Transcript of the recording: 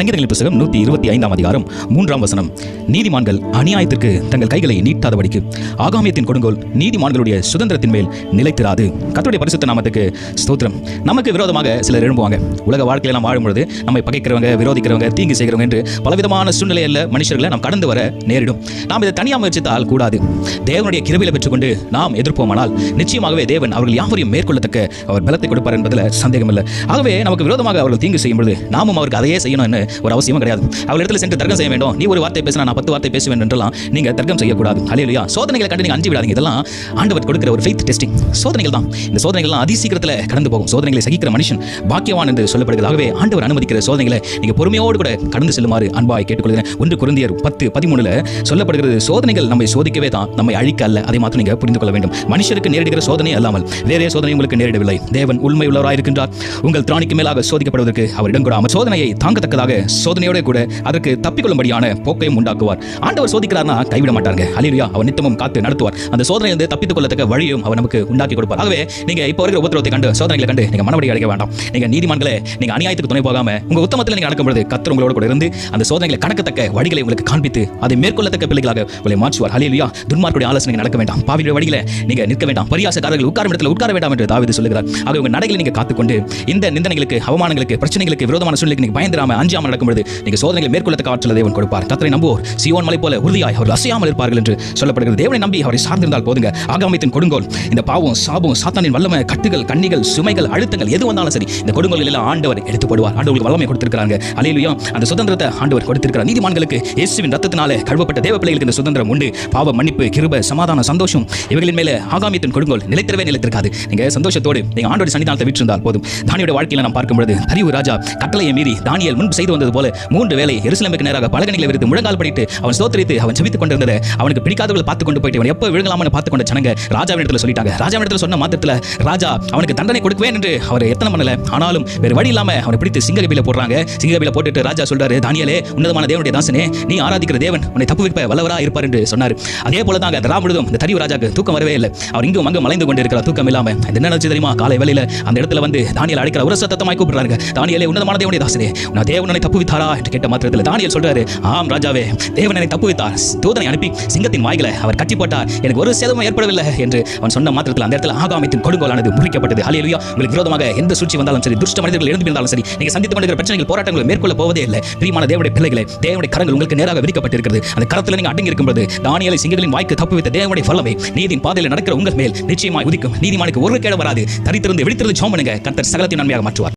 சங்கீதங்களின் புஸ்தகம் நூற்றி இருபத்தி ஐந்தாம் அதிகாரம் மூன்றாம் வசனம். நீதிமான்கள் அநியாயத்திற்கு தங்கள் கைகளை நீட்டாதபடிக்கு ஆகாமியத்தின் கொடுங்கோல் நீதிமான்களுடைய சுதந்திரத்தின் மேல் நிலைத்திராது. கத்தோடைய பரிசுத்த நாமத்துக்கு ஸ்தோத்திரம். நமக்கு விரோதமாக சிலர் எழும்புவாங்க. உலக வாழ்க்கையில் நாம் வாழும்பொழுது நம்மை பகைக்கிறவங்க விரோதிக்கிறவங்க தீங்கு செய்கிறவங்க என்று பலவிதமான சூழ்நிலையில் மனுஷர்களை நாம் கடந்து வர நேரிடும். நாம் இதை தனியாக முயற்சித்தால் கூடாது. தேவனுடைய கிருவியில் பெற்றுக்கொண்டு நாம் எதிர்ப்போமானால் நிச்சயமாகவே தேவன் அவர்கள் யாவரையும் மேற்கொள்ளத்தக்க அவர் பலத்தை கொடுப்பார் என்பதில் சந்தேகமில்லை. ஆகவே நமக்கு விரோதமாக அவர்கள் தீங்கு செய்யும் பொழுது நாமும் அவருக்கு அதையே செய்யணும்னு ஒரு அவசியமும் கிடையாது. அவள் இடத்துல சென்று தர்க்கம் செய்ய வேண்டும். நீ ஒரு வார்த்தை பேசினா நான் பத்து வார்த்தை பேசுவேன் என்றெல்லாம் நீங்க தர்க்கம் செய்யக்கூடாது. அலையிலையா சோதனைகளை கண்டு நீங்க அஞ்சு விடாதீங்க. இதெல்லாம் ஆண்டவர் கொடுக்கிற ஒரு ஃபெய்த் டெஸ்டிங் சோதனைகள் தான். இந்த சோதனைகள்லாம் அதி சீக்கிரத்தில் கடந்து போகும். சோதனைகளை சகிக்கிற மனுஷன் பாக்கியவான் என்று சொல்லப்படுகிறது ஆகவே ஆண்டவர் அனுமதிக்கிற சோதனைகளை நீங்க பொறுமையோடு கூட கடந்து செல்லுமாறு அன்பாய் கேட்டுக்கொள்கிறேன். ஒன்று குருந்தியர் பத்து பதிமூணுல சொல்லப்படுகிறது சோதனைகள் நம்மை சோதிக்கவே தான் நம்மை அழிக்க அல்ல. அதை மாத்திரம் நீங்க புரிந்து கொள்ள வேண்டும். மனுஷருக்கு நேரிடுகிற சோதனை அல்லாமல் வேறே சோதனை உங்களுக்கு நேரிடவில்லை. தேவன் உண்மை உள்ளவராயிருக்கின்றார் உங்கள் திராணிக்கு மேலாக சோதிக்கப்படுவதற்கு அவர் இடம் கொடாமல் சோதனையை தாங்கத்தக்கதாக சோதனையோட கூட அதற்கு தப்பிக்கொள்ளும்படியான போக்கையும் உண்டாக்குவார். ஆண்டவர் சோதிக்கிறார்னா கைவிட மாட்டாங்க அலிரியா அவர் நித்தமும் காத்து நடத்துவார். அந்த சோதனையிலிருந்து தப்பித்துக் கொள்ளத்தக்க வழியும் அவர் நமக்கு உண்டாக்கி கொடுப்பார். ஆகவே நீங்க இப்போ இருக்கிற உபத்திரத்தை கண்டு சோதனைகளை கண்டு நீங்க மனவடி அடைக்க வேண்டாம். நீங்க நீதிமன்றங்களை நீங்க அநியாயத்துக்கு துணை போகாம உங்க உத்தமத்தில் நீங்க நடக்கும் கத்தர் உங்களோட கூட இருந்து அந்த சோதனைகளை கணக்கத்தக்க வழிகளை உங்களுக்கு காண்பித்து அதை மேற்கொள்ளத்தக்க பிள்ளைகளாக உங்களை மாற்றுவார். அலிலியா துன்மார்க்குடைய ஆலோசனை நடக்க வேண்டாம். பாவியுடைய வழியில நீங்க நிற்க வேண்டாம். பரியாசக்காரர்கள் உட்காரும் இடத்துல உட்கார வேண்டாம் என்று தாவீது சொல்லுகிறார். ஆக உங்க நடைகளை நீங்க காத்துக்கொண்டு இந்த நிந்தனைகளுக்கு அவமானங்களுக்கு பிரச்சனைகளுக்கு விரோதமான சூழ்நிலைக்கு நீங்க பயந்துராம அசையாமல் நடக்கும் பொழுது நீங்க சோதனைகளை மேற்கொள்ளத்தக்க ஆற்றலை தேவன் கொடுப்பார். கத்தரை நம்புவோர். சியோன் மலை போல உறுதியாய் அவர் அசையாமல் இருப்பார்கள் என்று சொல்லப்படுகிறது. தேவனை நம்பி அவரை சார்ந்திருந்தால் போதுங்க. ஆகாமத்தின் கொடுங்கோல் இந்த பாவம் சாபம் சாத்தானின் வல்லமை கட்டுகள் கண்ணிகள் சுமைகள் அழுத்தங்கள் எது வந்தாலும் சரி இந்த கொடுங்கோல் எல்லாம் ஆண்டவர் எடுத்து போடுவார் ஆண்டவருக்கு வல்லமை கொடுத்திருக்கிறாங்க. அலையிலுயா அந்த சுதந்திரத்தை ஆண்டவர் கொடுத்திருக்கிறார். நீதிமான்களுக்கு இயேசுவின் ரத்தத்தினால கழுவப்பட்ட தேவ பிள்ளைகளுக்கு இந்த சுதந்திரம் உண்டு. பாவ மன்னிப்பு கிருப சமாதான சந்தோஷம் இவர்களின் மேலே ஆகாமியத்தின் கொடுங்கோல் நிலைத்திரவே நிலைத்திருக்காது. நீங்க சந்தோஷத்தோடு நீங்க ஆண்டோட சன்னிதானத்தை விற்றிருந்தால் போதும். தானியோட வாழ்க்கையில நாம் பார்க்கும்போது அறிவு ராஜா கட்டளையை மீறி தானியல் முன்பு செய்து வந்தது போல மூன்று வேலை எருசலேமுக்கு நேராக பலகணிகளை விரித்து முழங்கால் படிட்டு அவன் சோத்தரித்து அவன் ஜெபித்துக் கொண்டிருந்தது. அவனுக்கு பிடிக்காதவர்கள் பார்த்து கொண்டு போயிட்டு அவன் எப்போ விழுங்கலாம்னு பார்த்து கொண்ட ஜனங்க ராஜாவின் இடத்துல சொல்லிட்டாங்க. ராஜாவின் இடத்துல சொன்ன மாத்திரத்தில் ராஜா அவனுக்கு தண்டனை கொடுக்குவேன் என்று அவர் எத்தனை பண்ணல. ஆனாலும் வேறு வழி இல்லாமல் அவனை பிடித்து சிங்ககபில போடுறாங்க. சிங்ககபில போட்டுட்டு ராஜா சொல்றாரு தானியலே உன்னதமான தேவனுடைய தாசனே நீ ஆராதிக்கிற தேவன் உன்னை தப்பு வைப்ப வல்லவரா இருப்பார் என்று சொன்னார். அதே போல தாங்க அந்த ராமுழுதும் இந்த தரிவு ராஜாக்கு தூக்கம் வரவே இல்லை. அவர் இங்கும் அங்கும் மலைந்து கொண்டு இருக்கிற தூக்கம் இல்லாம. என்ன நினைச்சு தெரியுமா? காலை வேலையில் அந்த இடத்துல வந்து தானியல் அழைக்கிற ஒரு சத்தமாய் கூப்பிடுறாங்க தானியலே உன்னதமான தேவனுடைய தாசனே நான் தேவன் உன்னை தப்புவித்தாரா என்று கேட்ட மாத்திரத்தில் தானியல் சொல்றாரு ஆம் ராஜாவே தேவன் என்னை தூதனை அனுப்பி சிங்கத்தின் வாய்களை அவர் கட்டி போட்டார். எனக்கு ஒரு சேதமும் ஏற்படவில்லை என்று அவன் சொன்ன மாத்திரத்தில் அந்த இடத்துல ஆகாமத்தின் கொடுங்கோலானது முறிக்கப்பட்டது. ஹalleluya. உங்களுக்கு விரோதமாக எந்த சூழ்ச்சி வந்தாலும் சரி துஷ்ட மனிதர்கள் எழுந்து இருந்தாலும் சரி நீங்க சந்தித்து பண்ணுகிற பிரச்சனைகள் போராட்டங்களை மேற்கொள்ள போவதே இல்லை. பிரியமான தேவனுடைய பிள்ளைகளை தேவனுடைய கரங்கள் உங்களுக்கு நேராக விதிக்கப்பட்டிருக்கிறது அந்த கரத்தில் நீங்க அடங்கி இருக்கும்போது தானியலை சிங்கங்களின் வாய்க்கு தப்புவித்த தேவனுடைய வல்லமை நீதியின் பாதையில் நடக்கிற உங்கள் மேல் நிச்சயமாய் உதிக்கும். நீதிமானுக்கு ஒரு கேடு வராது. தரித்திருந்து விழித்திருந்து சோம் கத்தர் சகலத்தின் நன்மையாக மாற்றுவார்.